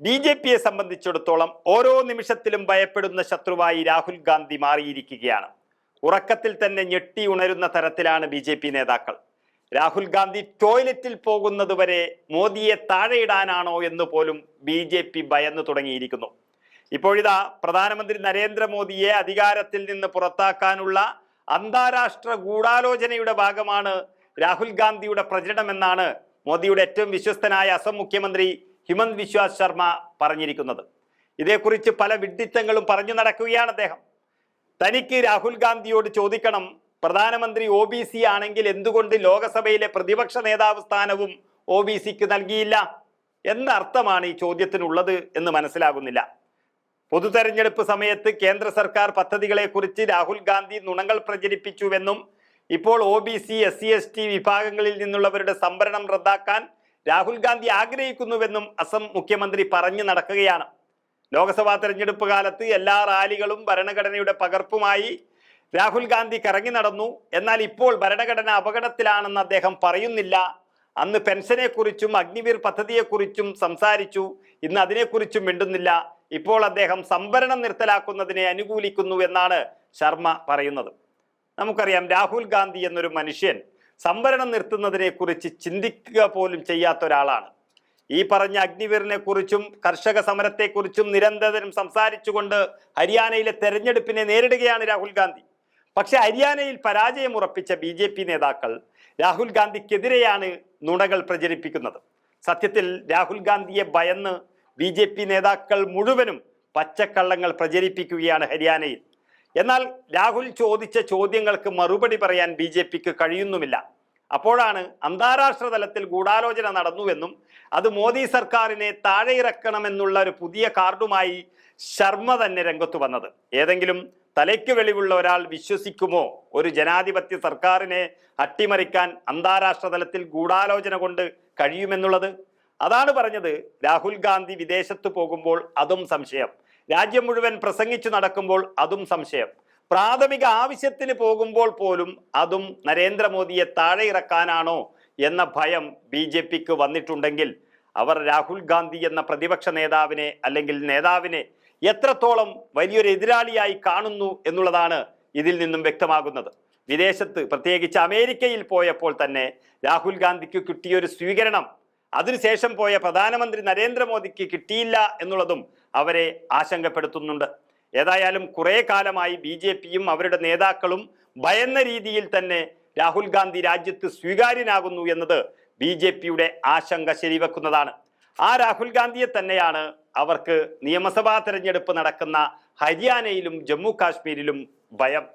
B J പിയെ സംബന്ധിച്ചിടത്തോളം ഓരോ നിമിഷത്തിലും ഭയപ്പെടുന്ന ശത്രുവായി രാഹുൽ ഗാന്ധി മാറിയിരിക്കുകയാണ്. ഉറക്കത്തിൽ തന്നെ ഞെട്ടി ഉണരുന്ന തരത്തിലാണ് ബി നേതാക്കൾ. രാഹുൽ ഗാന്ധി ടോയ്ലറ്റിൽ പോകുന്നത് വരെ മോദിയെ താഴെയിടാനാണോ എന്ന് പോലും ബി ജെ പി ഭയന്നു തുടങ്ങിയിരിക്കുന്നു. ഇപ്പോഴിതാ പ്രധാനമന്ത്രി നരേന്ദ്രമോദിയെ അധികാരത്തിൽ നിന്ന് പുറത്താക്കാനുള്ള അന്താരാഷ്ട്ര ഗൂഢാലോചനയുടെ ഭാഗമാണ് രാഹുൽ ഗാന്ധിയുടെ പ്രചരണമെന്നാണ് മോദിയുടെ ഏറ്റവും വിശ്വസ്തനായ അസം മുഖ്യമന്ത്രി ഹിമന്ത് വിശ്വാസ് ശർമ്മ പറഞ്ഞിരിക്കുന്നത്. ഇതേക്കുറിച്ച് പല വിഡ്ഢിത്തങ്ങളും പറഞ്ഞു നടക്കുകയാണ് അദ്ദേഹം. തനിക്ക് രാഹുൽ ഗാന്ധിയോട് ചോദിക്കണം പ്രധാനമന്ത്രി ഒ ബി സി ആണെങ്കിൽ എന്തുകൊണ്ട് ലോകസഭയിലെ പ്രതിപക്ഷ നേതാവ് സ്ഥാനവും ഒ ബി സിക്ക് നൽകിയില്ല? എന്ന അർത്ഥമാണ് ഈ ചോദ്യത്തിനുള്ളത് എന്ന് മനസ്സിലാകുന്നില്ല. പൊതു തെരഞ്ഞെടുപ്പ് സമയത്ത് കേന്ദ്ര സർക്കാർ പദ്ധതികളെക്കുറിച്ച് രാഹുൽ ഗാന്ധി നുണങ്ങൾ പ്രചരിപ്പിച്ചുവെന്നും ഇപ്പോൾ O B C S C S T വിഭാഗങ്ങളിൽ നിന്നുള്ളവരുടെ സംവരണം റദ്ദാക്കാൻ രാഹുൽ ഗാന്ധി ആഗ്രഹിക്കുന്നുവെന്നും അസം മുഖ്യമന്ത്രി പറഞ്ഞു നടക്കുകയാണ്. ലോക്സഭാ തെരഞ്ഞെടുപ്പ് കാലത്ത് എല്ലാ റാലികളും ഭരണഘടനയുടെ പകർപ്പുമായി രാഹുൽ ഗാന്ധി കറങ്ങി നടന്നു. എന്നാൽ ഇപ്പോൾ ഭരണഘടന അപകടത്തിലാണെന്ന് അദ്ദേഹം പറയുന്നില്ല. അന്ന് പെൻഷനെക്കുറിച്ചും അഗ്നിവീർ പദ്ധതിയെക്കുറിച്ചും സംസാരിച്ചു. ഇന്ന് അതിനെക്കുറിച്ചും മിണ്ടുന്നില്ല. ഇപ്പോൾ അദ്ദേഹം സംവരണം നിർത്തലാക്കുന്നതിനെ അനുകൂലിക്കുന്നു എന്നാണ് ശർമ്മ പറയുന്നത്. നമുക്കറിയാം രാഹുൽ ഗാന്ധി എന്നൊരു മനുഷ്യൻ സംവരണം നിർത്തുന്നതിനെ കുറിച്ച് ചിന്തിക്കുക പോലും ചെയ്യാത്ത ഒരാളാണ്. ഈ പറഞ്ഞ അഗ്നിവീറിനെ കുറിച്ചും കർഷക സമരത്തെക്കുറിച്ചും നിരന്തരം സംസാരിച്ചുകൊണ്ട് ഹരിയാനയിലെ തെരഞ്ഞെടുപ്പിനെ നേരിടുകയാണ് രാഹുൽ ഗാന്ധി. പക്ഷെ ഹരിയാനയിൽ പരാജയം ഉറപ്പിച്ച ബി ജെ പി നേതാക്കൾ രാഹുൽ ഗാന്ധിക്കെതിരെയാണ് നുണകൾ പ്രചരിപ്പിക്കുന്നത്. സത്യത്തിൽ രാഹുൽ ഗാന്ധിയെ ഭയന്ന് ബി നേതാക്കൾ മുഴുവനും പച്ചക്കള്ളങ്ങൾ പ്രചരിപ്പിക്കുകയാണ് ഹരിയാനയിൽ. എന്നാൽ രാഹുൽ ചോദിച്ച ചോദ്യങ്ങൾക്ക് മറുപടി പറയാൻ ബി ജെ പിക്ക് കഴിയുന്നുമില്ല. അപ്പോഴാണ് അന്താരാഷ്ട്ര തലത്തിൽ ഗൂഢാലോചന നടന്നുവെന്നും അത് മോദി സർക്കാരിനെ താഴെ ഇറക്കണമെന്നുള്ള ഒരു പുതിയ കാർഡുമായി ശർമ്മ തന്നെ രംഗത്തു വന്നത്. ഏതെങ്കിലും തലയ്ക്ക് വെളിവുള്ള ഒരാൾ വിശ്വസിക്കുമോ? ഒരു ജനാധിപത്യ സർക്കാരിനെ അട്ടിമറിക്കാൻ അന്താരാഷ്ട്ര തലത്തിൽ ഗൂഢാലോചന കൊണ്ട് കഴിയുമെന്നുള്ളത്? അതാണ് പറഞ്ഞത് രാഹുൽ ഗാന്ധി വിദേശത്ത് പോകുമ്പോൾ അതും സംശയം. രാജ്യം മുഴുവൻ പ്രസംഗിച്ചു നടക്കുമ്പോൾ അതും സംശയം. പ്രാഥമിക ആവശ്യത്തിന് പോകുമ്പോൾ പോലും അതും നരേന്ദ്രമോദിയെ താഴെ ഇറക്കാനാണോ എന്ന ഭയം ബി ജെ പിക്ക് വന്നിട്ടുണ്ടെങ്കിൽ അവർ രാഹുൽ ഗാന്ധി എന്ന പ്രതിപക്ഷ നേതാവിനെ അല്ലെങ്കിൽ നേതാവിനെ എത്രത്തോളം വലിയൊരു എതിരാളിയായി കാണുന്നു എന്നുള്ളതാണ് ഇതിൽ നിന്നും വ്യക്തമാകുന്നത്. വിദേശത്ത് പ്രത്യേകിച്ച് അമേരിക്കയിൽ പോയപ്പോൾ തന്നെ രാഹുൽ ഗാന്ധിക്ക് കിട്ടിയൊരു സ്വീകരണം അതിനുശേഷം പോയ പ്രധാനമന്ത്രി നരേന്ദ്രമോദിക്ക് കിട്ടിയില്ല എന്നുള്ളതും അവരെ ആശങ്കപ്പെടുത്തുന്നുണ്ട്. ഏതായാലും കുറെ കാലമായി ബി ജെ പിയും അവരുടെ നേതാക്കളും ഭയന്ന രീതിയിൽ തന്നെ രാഹുൽ ഗാന്ധി രാജ്യത്ത് സ്വീകാര്യനാകുന്നു എന്നത് ബി ജെ പിയുടെ ആശങ്ക ശരിവെക്കുന്നതാണ്. ആ രാഹുൽ ഗാന്ധിയെ തന്നെയാണ് അവർക്ക് നിയമസഭാ തെരഞ്ഞെടുപ്പ് നടക്കുന്ന ഹരിയാനയിലും ജമ്മു കാശ്മീരിലും ഭയം.